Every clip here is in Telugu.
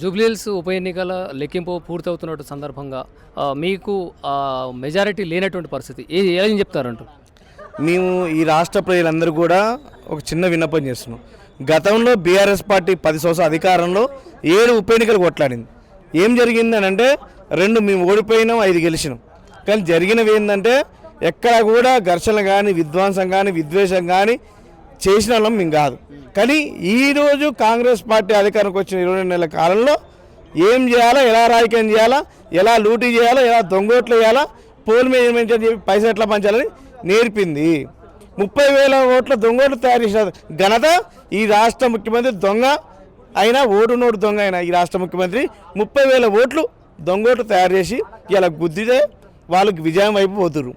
జూబ్లీహిల్స్ ఉప ఎన్నికల లెక్కింపు పూర్తవుతున్న సందర్భంగా మీకు మెజారిటీ లేనటువంటి పరిస్థితి. ఏది ఏం చెప్తారంటూ? మేము ఈ రాష్ట్ర ప్రజలందరూ కూడా ఒక చిన్న విన్నపం చేస్తున్నాం. గతంలో బీఆర్ఎస్ పార్టీ పది సంవత్సరాల అధికారంలో ఏడు ఉప ఎన్నికలు కొట్లాడింది. ఏం జరిగింది అని అంటే రెండు మేము ఓడిపోయినాం ఐదు గెలిచినాం. కానీ జరిగినవి ఏంటంటే ఎక్కడ కూడా ఘర్షణ కానీ విధ్వంసం కానీ విద్వేషం కానీ చేసిన వాళ్ళం మేము కాదు. కానీ ఈరోజు కాంగ్రెస్ పార్టీ అధికారంకి వచ్చిన ఇరవై రెండు నెలల కాలంలో ఏం చేయాలా ఎలా రాజకీయం చేయాలా ఎలా లూటీ చేయాలా ఎలా దొంగోట్లు చేయాలా పోల్ మేనేజ్మెంట్ అని చెప్పి పైసలు ఎట్లా పంచాలని నేర్పింది. ముప్పై వేల ఓట్ల దొంగోట్లు తయారు చేసిన ఘనత ఈ రాష్ట్ర ముఖ్యమంత్రి దొంగ అయినా ఓటు నోటు దొంగ అయినా ఈ రాష్ట్ర ముఖ్యమంత్రి ముప్పై వేల ఓట్లు దొంగోట్లు తయారు చేసి ఇలా గుద్దితే వాళ్ళకి విజయం వైపు పోతురు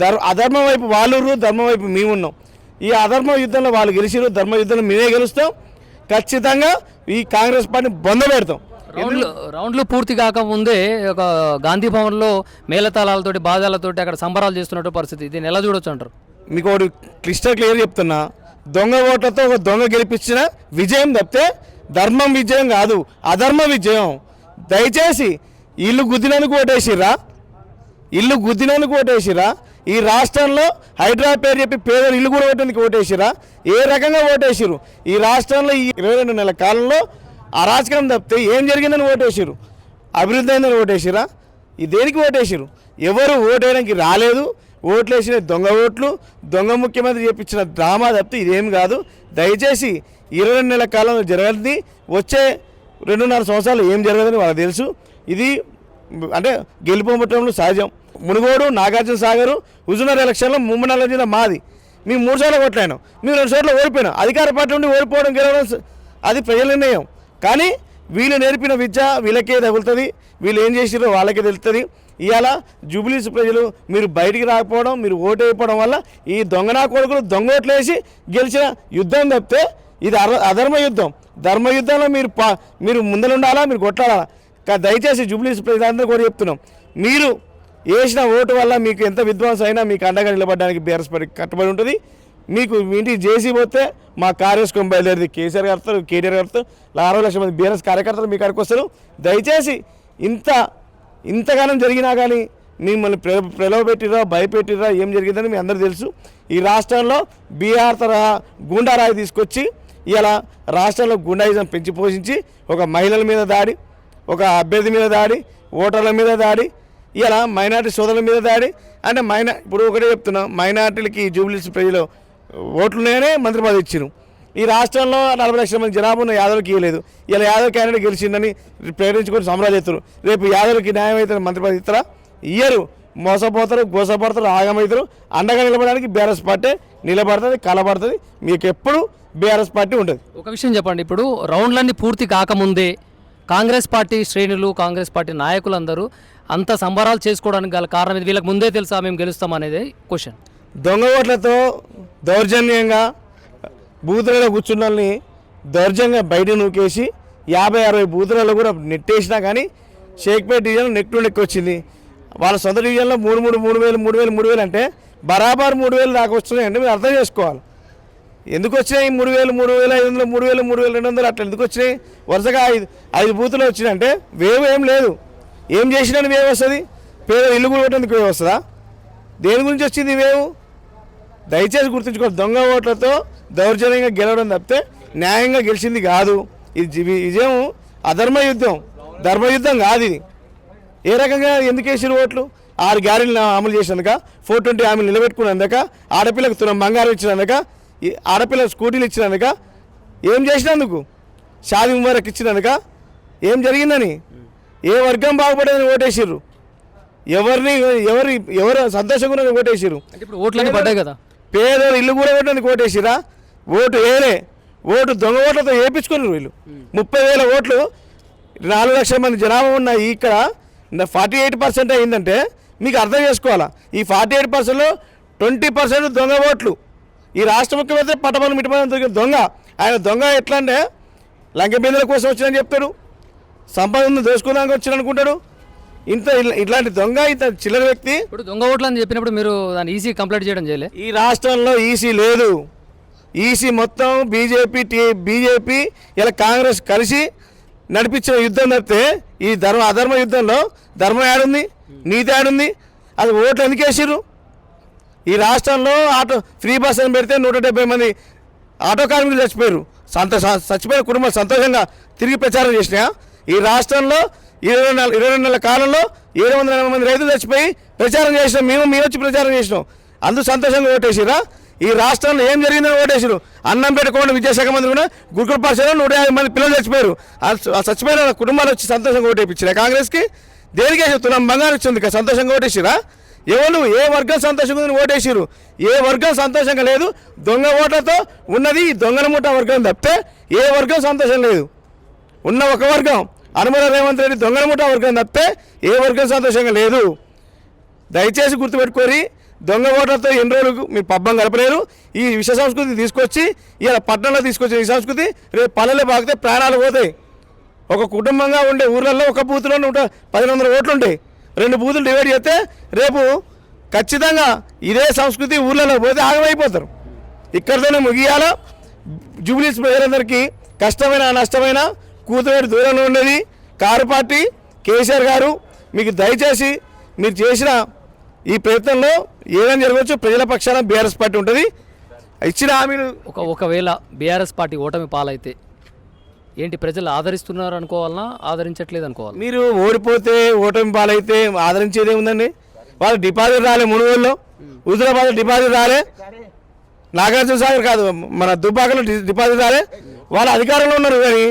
ధర్ అధర్మం వైపు వాళ్ళు ధర్మం వైపు మేమున్నాం. ఈ అధర్మ యుద్ధంలో వాళ్ళు గెలిచిరు ధర్మ యుద్ధంలో మేమే గెలుస్తాం. ఖచ్చితంగా ఈ కాంగ్రెస్ పార్టీని బొంద పెడతాం. రౌండ్లు రౌండ్లు పూర్తి కాకముందే ఒక గాంధీ భవన్లో మేళతాళాలతోటి బాధాలతోటి అక్కడ సంబరాలు చేస్తున్నట్టు పరిస్థితి. దీన్ని ఎలా చూడొచ్చు అంటారు? మీకు ఒకటి క్లిస్టర్ క్లియర్ చెప్తున్నా. దొంగ ఓట్లతో ఒక దొంగ గెలిపించిన విజయం తప్పితే ధర్మం విజయం కాదు అధర్మ విజయం. దయచేసి ఇల్లు గుద్దినందుకు ఓటేసిర్రా? ఇల్లు గుద్దినందుకు ఓటేసిరా ఈ రాష్ట్రంలో హైడ్రా పేరు చెప్పి పేదలు ఇల్లు కూడా ఓటేందుకు ఓటేసిరా? ఏ రకంగా ఓటేసిరు ఈ రాష్ట్రంలో ఈ ఇరవై రెండు నెలల కాలంలో అరాచకం తప్పితే ఏం జరిగిందని ఓటేసిరు అభివృద్ధి అయిందని ఓటేసిరా ఈ దేనికి ఓటేసిరు ఎవరు ఓటేయడానికి రాలేదు. ఓట్లేసిన దొంగ ఓట్లు దొంగ ముఖ్యమంత్రి చెప్పించిన డ్రామా తప్పితే ఇదేం కాదు. దయచేసి ఇరవై రెండు నెలల కాలంలో జరగదు వచ్చే రెండున్నర సంవత్సరాలు ఏం జరగదని వాళ్ళకి తెలుసు. ఇది అంటే గెలుపొమ్మటంలో సహజం. మునుగోడు నాగార్జున సాగర్ హుజునర్ ఎలక్షన్లో ముమ్మనల్ల జిల్లా మాది. మేము మూడు సార్లు కొట్లాయినాం మేము రెండు సార్లు ఓడిపోయినాం. అధికార పార్టీ నుండి ఓడిపోవడం గెలవడం అది ప్రజల నిర్ణయం. కానీ వీళ్ళు నేర్పిన విద్య వీళ్ళకే తగులుతుంది. వీళ్ళు ఏం చేసిరో వాళ్ళకే తెలుస్తుంది. ఇవాళ జూబ్లీస్ ప్రజలు మీరు బయటికి రాకపోవడం మీరు ఓటు వేయకపోవడం వల్ల ఈ దొంగనా కొడుకులు దొంగ ఓట్లు వేసి గెలిచిన యుద్ధం తప్పితే ఇది అధర్మ యుద్ధం. ధర్మ యుద్ధంలో మీరు పా మీరు ముందలుండాలా మీరు కొట్లాడాలా? దయచేసి జూబ్లీస్ ప్రజలందరూ కూడా చెప్తున్నాం. మీరు వేసిన ఓటు వల్ల మీకు ఎంత విధ్వంసం అయినా మీకు అండగా నిలబడడానికి బీఆర్ఎస్ పార్టీ కట్టుబడి ఉంటుంది. మీకు ఇంటికి జేసీ పోతే మా కార్యక్రమం బయలుదేరింది కేసీఆర్ గారితో కేటీఆర్ గారితో అరవై లక్షల మంది బీఆర్ఎస్ కార్యకర్తలు మీ కాడికి వస్తారు. దయచేసి ఇంత ఇంతగానం జరిగినా కానీ మిమ్మల్ని ప్ర ప్రలోభపెట్టిరా భయపెట్టిరా ఏం జరిగిందని మీ అందరూ తెలుసు. ఈ రాష్ట్రంలో బీఆర్ తరహా గుండారాయి తీసుకొచ్చి ఇలా రాష్ట్రంలో గుండాయిజం పెంచి పోషించి ఒక మహిళల మీద దాడి ఒక అభ్యర్థి మీద దాడి ఓటర్ల మీద దాడి ఇలా మైనార్టీ సోదరుల మీద దాడి? అంటే మైనా ఇప్పుడు ఒకటే చెప్తున్నా మైనార్టీలకి జూబ్లీస్ ప్రజలు ఓట్లునే మంత్రి పదవి ఇచ్చారు ఈ రాష్ట్రంలో నలభై లక్షల మంది జనాభా ఉన్న యాదవ్కి ఇవ్వలేదు. ఇలా యాదవ్ క్యాండిడేట్ గెలిచిందని ప్రేరించుకొని సంబరాలు చేస్తారు. రేపు యాదవ్కి న్యాయం అయితే మంత్రి పదవి ఇస్తారా? ఇయ్యరు. మోసపోతారు గోసపడతారు ఆగమవుతారు. అండగా నిలబడడానికి బీఆర్ఎస్ పార్టీ నిలబడుతుంది కలబడుతుంది. మీకు ఎప్పుడు బీఆర్ఎస్ పార్టీ ఉంటుంది. ఒక విషయం చెప్పండి. ఇప్పుడు రౌండ్లన్నీ పూర్తి కాకముందే కాంగ్రెస్ పార్టీ శ్రేణులు కాంగ్రెస్ పార్టీ నాయకులందరూ అంత సంబరాలు చేసుకోవడానికి గల కారణం ఇది. వీళ్ళకి ముందే తెలుసా మేము గెలుస్తామనేది క్వశ్చన్. దొంగ ఓట్లతో దౌర్జన్యంగా బూతులలో కూర్చున్నల్ని వాళ్ళని దౌర్జన్యంగా బయట నూకేసి యాభై అరవై బూతులలో కూడా నెట్టేసినా కానీ Shaikpet division neck to neck వచ్చింది వాళ్ళ సొంత డివిజన్లో మూడు మూడు మూడు వేలు మూడు వేలు మూడు వేలు అంటే బరాబర్ మూడు వేలు దాకా వస్తున్నాయంటే మీరు అర్థం చేసుకోవాలి. ఎందుకు వచ్చినాయి మూడు వేలు మూడు వేలు ఐదు వందలు మూడు వేలు మూడు వేలు రెండు వందలు అట్లా ఎందుకు వచ్చినాయి? వరుసగా ఐదు ఐదు బూతులు వచ్చినాయంటే వేవ్ ఏం లేదు. ఏం చేసినా వేవ్ వస్తుంది? పేద ఇల్లు కూడా వేవ్ వస్తుందా? దేని గురించి వచ్చింది వేవ్? దయచేసి గుర్తుంచుకో దొంగ ఓట్లతో దౌర్జన్యంగా గెలవడం తప్పితే న్యాయంగా గెలిచింది కాదు. ఇది విజయం అధర్మ యుద్ధం. ధర్మ యుద్ధం కాదు ఇది. ఏ రకంగా ఎందుకు వేసిన ఓట్లు? ఆరు గ్యారెంటీలు అమలు చేసినందుక ఫోర్ ట్వంటీ హామీలు నిలబెట్టుకున్నందుక ఆడపిల్లకు తులం బంగారం ఇచ్చినందుక ఆడపిల్ల స్కూటీలు ఇచ్చినందుక? ఏం చేసినందుకు? షాది ముబారక్ ఇచ్చినందుక? ఏం జరిగిందని? ఏ వర్గం బాగుపడేదని ఓటేసిర్రు? ఎవరిని ఎవరి ఎవరు సంతోషంగా ఉన్నది ఓటేసిర్రు? ఇప్పుడు ఓట్లన్నీ పడ్డాయి కదా? పేదోడు ఇల్లు కూడా కొట్టడానికి ఓటేసిరా ఓటు వేరే ఓటు దొంగ ఓట్లతో వేయించుకున్నారు వీళ్ళు. ముప్పై వేల ఓట్లు నాలుగు లక్షల మంది జనాభా ఉన్న ఇక్కడ ఫార్టీ ఎయిట్ పర్సెంట్ అయిందంటే మీకు అర్థం చేసుకోవాలా? ఈ ఫార్టీ ఎయిట్ పర్సెంట్లో ట్వంటీ పర్సెంట్ దొంగ ఓట్లు. ఈ రాష్ట్ర ముఖ్యమంత్రి పట్టపల్లి మిట్టపల్లి దొరికిన దొంగ. ఆయన దొంగ ఎట్లా అంటే లంక బిందెల కోసం వచ్చినని చెప్తాడు. సంపద ఉంది దోసుకోవడానికి వచ్చాడు అనుకుంటాడు. ఇంత ఇట్లా- ఇట్లాంటి దొంగ ఇంత చిల్లర వ్యక్తి ఇప్పుడు దొంగ ఓట్లు అని చెప్పినప్పుడు మీరు దాన్ని ఈజీ కంప్లీట్ చేయడం చేయలే? ఈ రాష్ట్రంలో ఈసీ లేదు. ఈసీ మొత్తం బీజేపీ టీ బీజేపీ ఇలా కాంగ్రెస్ కలిసి నడిపించిన యుద్ధం తప్పితే ఈ ధర్మ అధర్మ యుద్ధంలో ధర్మం ఏడుంది నీతి ఏడుంది అది ఓట్లు ఎందుకు వేసిర్రు? ఈ రాష్ట్రంలో ఆటో ఫ్రీ బస్ అని పెడితే నూట డెబ్బై మంది ఆటో కార్మికులు చచ్చిపోయారు. సంత చచ్చిపోయిన కుటుంబాలు సంతోషంగా తిరిగి ప్రచారం చేసినా ఈ రాష్ట్రంలో ఇరవై నెల ఇరవై రెండు నెలల కాలంలో ఏడు వందల ఎనభై మంది రైతులు చచ్చిపోయి ప్రచారం చేసినాం. మేము మేము వచ్చి ప్రచారం చేసినాం. అందుకు సంతోషంగా ఓటేసిరా ఈ రాష్ట్రంలో ఏం జరిగిందని ఓటేసారు అన్నం పెట్టుకోండి విద్యాశాఖ మంత్రి కూడా గురుకుల పాఠశాలలో నూట యాభై మంది పిల్లలు చచ్చిపోయారు. చచ్చిపోయిన కుటుంబాలు వచ్చి సంతోషంగా ఓటేపించారు కాంగ్రెస్కి? దేనికే చెప్తున్నాం? తులం వచ్చింది సంతోషంగా ఓటేసిరా ఎవరు ఏ వర్గం సంతోషంగా ఉందని ఓటేసిరు ఏ వర్గం సంతోషంగా లేదు? దొంగ ఓట్లతో ఉన్నది దొంగల ముఠ వర్గం తప్పితే ఏ వర్గం సంతోషం లేదు? ఉన్న ఒక వర్గం అనుమల రేవంత్ రెడ్డి దొంగల ముఠ వర్గం తప్పితే ఏ వర్గం సంతోషంగా లేదు? దయచేసి గుర్తుపెట్టుకోరి దొంగ ఓటర్తో ఎన్ని రోజులు మీరు పబ్బం గడపలేరు ఈ విష సంస్కృతి తీసుకొచ్చి ఇలా పట్టణంలో తీసుకొచ్చిన ఈ సంస్కృతి రేపు పల్లెలు బాగితే ప్రాణాలు పోతాయి. ఒక కుటుంబంగా ఉండే ఊర్లలో ఒక బూత్లో నూట పదిహేను వందల ఓట్లు ఉంటాయి రెండు బూతులు డివైడ్ చేస్తే రేపు ఖచ్చితంగా ఇదే సంస్కృతి ఊళ్ళలో పోతే ఆగమైపోతారు. ఇక్కడితోనే ముగియాల? జూబ్లీస్ ప్రజలందరికీ కష్టమైన నష్టమైన కూతురు దూరంలో ఉండేది. కారు పార్టీ కేసీఆర్ గారు మీకు దయచేసి మీరు చేసిన ఈ ప్రయత్నంలో ఏదైనా జరగవచ్చు ప్రజల పక్షాన బీఆర్ఎస్ పార్టీ ఉంటుంది. ఇచ్చిన హామీలు ఒక ఒకవేళ బీఆర్ఎస్ పార్టీ ఓటమి పాలైతే ఏంటి ప్రజలు ఆదరిస్తున్నారు అనుకోవాలన్నా ఆదరించట్లేదు అనుకోవాలి మీరు ఓడిపోతే ఓటమి పాలైతే ఆదరించేదే ఉందండి. వాళ్ళు డిపాజిట్ రాలే మునుగోల్లో హుజరాబాద్ డిపాజిట్ రాలే. నాగార్జున సాగర్ కాదు మన దుబ్బాకలో డిపాజిట్ రాలే. వాళ్ళు అధికారంలో ఉన్నారు కానీ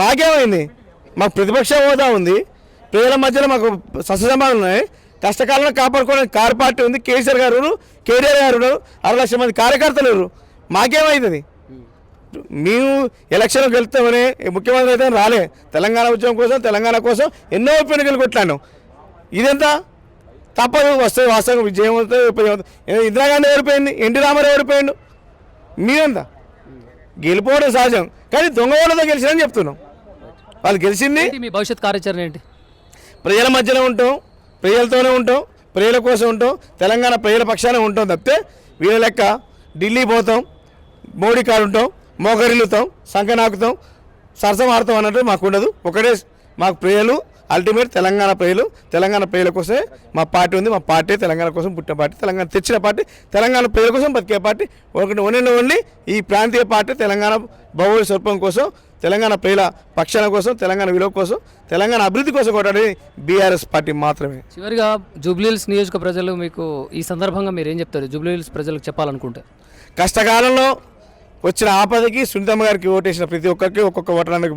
మాకేమైంది? మాకు ప్రతిపక్ష హోదా ఉంది. ప్రజల మధ్యలో మాకు సస్యసమాలు ఉన్నాయి. కష్టకాలంలో కాపాడుకోవడానికి కార్ పార్టీ ఉంది. కేసీఆర్ గారు కేటీఆర్ గారు ఉన్నారు, అరవై లక్షల మంది కార్యకర్తలు మాకేమవుతుంది మేము ఎలక్షన్కి వెళ్తామని ముఖ్యమంత్రి అయితే రాలే. తెలంగాణ ఉద్యమం కోసం తెలంగాణ కోసం ఎన్నో పెనుకలు కొట్లాను ఇదెంత? తప్పదు వస్తే వాస్తవం విజయం అవుతుంది. ఇందిరాగాంధీ ఓడిపోయింది ఎన్టీ రామారావు ఓడిపోయిండు మీరెంత? గెలిపోవడం సహజం. కానీ దొంగ ఓడతో గెలిచినని చెప్తున్నాం. వాళ్ళు గెలిచింది. మీ భవిష్యత్ కార్యాచరణ ఏంటి? ప్రజల మధ్యలో ఉంటాం ప్రజలతోనే ఉంటాం ప్రజల కోసం ఉంటాం తెలంగాణ ప్రజల పక్షానే ఉంటాం తప్పితే వీళ్ళ లెక్క ఢిల్లీ పోతాం మోడీ కాడు ఉంటాం మోకరిల్లుతాం సంఖ నాకుతాం సరసం ఆడతాం అన్నట్టు మాకు ఉండదు ఒకటే మాకు ప్రజలు అల్టిమేట్ తెలంగాణ ప్రజలు తెలంగాణ ప్రజల కోసమే మా పార్టీ ఉంది. మా పార్టీ తెలంగాణ కోసం పుట్టిన పార్టీ. తెలంగాణ తెచ్చిన పార్టీ తెలంగాణ ప్రజల కోసం బతికే పార్టీ. ఒకటి ఓన్లీ ఓన్లీ ఈ ప్రాంతీయ పార్టీ తెలంగాణ భౌగోళిక స్వరూపం కోసం తెలంగాణ ప్రజల పక్షాల కోసం తెలంగాణ విలువ కోసం తెలంగాణ అభివృద్ధి కోసం కొట్టాడే బీఆర్ఎస్ పార్టీ మాత్రమే. చివరిగా జూబ్లీహిల్స్ నియోజక ప్రజలు మీకు ఈ సందర్భంగా మీరు ఏం చెప్తారు? జూబ్లీహిల్స్ ప్రజలకు చెప్పాలనుకుంటే. కష్టకాలంలో వచ్చిన ఆపదకి సునీతమ్మ గారికి ఓటేసిన ప్రతి ఒక్కరికి ఒక్కొక్క ఓటర్లకు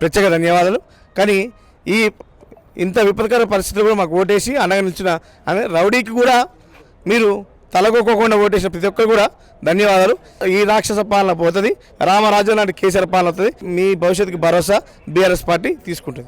ప్రత్యేక ధన్యవాదాలు. కానీ ఈ ఇంత విపత్కర పరిస్థితులు కూడా మాకు ఓటేసి అండగా నిలిచిన రౌడీకి కూడా మీరు తలకొక్కకుండా ఓటేసిన ప్రతి ఒక్కరు కూడా ధన్యవాదాలు. ఈ రాక్షస పాలన పోతుంది. రామరాజు లాంటి కేసీఆర్ పాలన అవుతుంది మీ భవిష్యత్తుకి భరోసా బీఆర్ఎస్ పార్టీ తీసుకుంటుంది.